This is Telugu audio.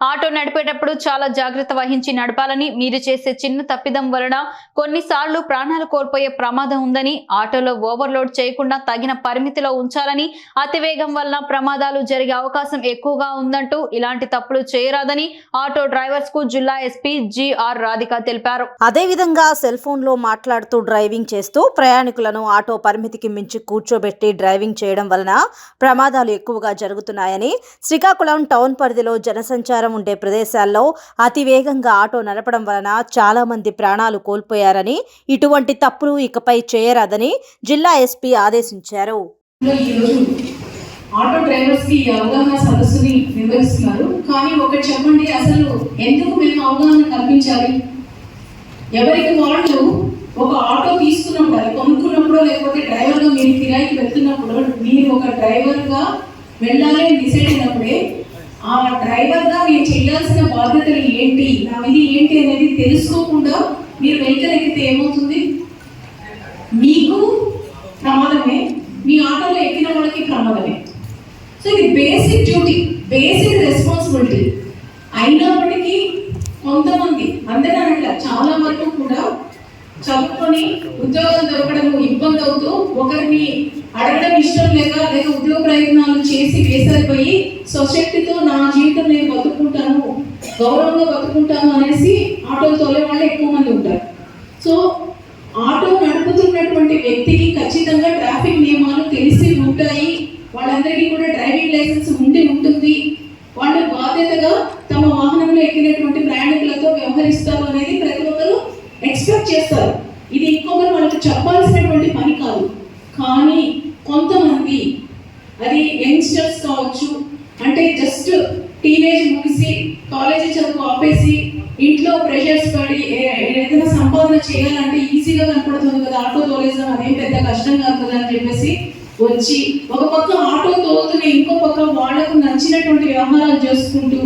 ఆటో నడిపేటప్పుడు చాలా జాగ్రత్త వహించి నడపాలని మీరు చేసే చిన్న తప్పిదం వలన కొన్నిసార్లు ప్రాణాలు కోల్పోయే ప్రమాదం ఉందని ఆటోలో ఓవర్లోడ్ చేయకుండా తగిన పరిమితిలో ఉంచాలని అతివేగం వలన ప్రమాదాలు జరిగే అవకాశం ఎక్కువగా ఉందంటూ ఇలాంటి తప్పులు చేయరాదని ఆటో డ్రైవర్స్కు జిల్లా ఎస్పీ జిఆర్ రాధిక తెలిపారు. అదేవిధంగా సెల్ ఫోన్లో మాట్లాడుతూ డ్రైవింగ్ చేస్తూ ప్రయాణికులను ఆటో పరిమితికి మించి కూర్చోబెట్టి డ్రైవింగ్ చేయడం వలన ప్రమాదాలు ఎక్కువగా జరుగుతున్నాయని శ్రీకాకుళం టౌన్ పరిధిలో జనసంచారం ఉండే ప్రదేశాల్లో అతివేగంగా ఆటో నడపడం వలన చాలామంది ప్రాణాలు కోల్పోయారని ఇటువంటి తప్పులు ఇకపై చేయరాదని జిల్లా ఎస్పీ ఆదేశించారు. ఆటో డ్రైవర్స్కి అవగాహన సదస్సుని నిర్వహిస్తున్నారు. కానీ ఒకటి చెప్పండి అసలు ఎందుకు మేము అవగాహన కల్పించాలి? ఎవరికి వాళ్ళు ఒక ఆటో తీసుకున్నప్పుడు అది కొనుక్కున్నప్పుడు లేకపోతే డ్రైవర్గా మీరు కిరాయికి వెళ్తున్నప్పుడు మీరు ఒక డ్రైవర్గా వెళ్ళాలి అని డిసైడ్ అయినప్పుడే ఆ డ్రైవర్గా నేను చేయాల్సిన బాధ్యతలు ఏంటి? నా విధి ఏంటి అనేది తెలుసుకోకుండా మీరు వెహికల్ ఎక్కితే ఏమవుతుంది? మీకు ప్రమాదమే. మీ ఆటోలో ఎక్కిన వాళ్ళకి ప్రమాదమే. సో ఇది బేసిక్ డ్యూటీ బేసిక్ రెస్పాన్సిబిలిటీ అయినప్పటికీ కొంతమంది అందరూ అనట్ల చాలా వరకు కూడా చదువుకొని ఉద్యోగం దొరకడం ఇబ్బంది అవుతూ ఒకరిని అడగడం ఇష్టం లేక లేక ఉద్యోగ ప్రయత్నాలు చేసి వేసరిపోయి స్వశక్తితో నా జీవితం నేను బతుకుంటాను గౌరవంగా బతుకుంటాను అనేసి ఆటోలు తోలే వాళ్ళు ఎక్కువ మంది ఉంటారు. సో ఆటో నడుపుతున్నటువంటి వ్యక్తికి ఖచ్చితంగా ట్రాఫిక్ నియమాలు తెలిసి ఉంటాయి. వాళ్ళందరికీ కూడా డ్రైవింగ్ లైసెన్స్ ఉండి ఉంటుంది. వాళ్ళు బాధ్యతగా తమ వాహనంలో ఎక్కినటువంటి ప్రయాణికులతో వ్యవహరిస్తారు అనేది ప్రతి ఒక్కరు ఎక్స్పెక్ట్ చేస్తారు. ఇది ఇంకొకరు వాళ్ళకి చెప్పాల్సినటువంటి పని కాదు. కానీ కొంతమంది అది యంగ్స్టర్స్ కావచ్చు అంటే జస్ట్ టీనేజ్ ముగిసి కాలేజీ చదువు ఆపేసి ఇంట్లో ప్రెషర్స్ పడి ఏదైనా సంపాదన చేయాలంటే ఈజీగా కనపడుతుంది కదా ఆటో తోలేసాం అదేం పెద్ద కష్టం కాదు కదా అని చెప్పేసి వచ్చి ఒక పక్క ఆటో తోలుతున్న ఇంకో పక్క వాళ్ళకు నచ్చినటువంటి వ్యవహారాలు చేసుకుంటూ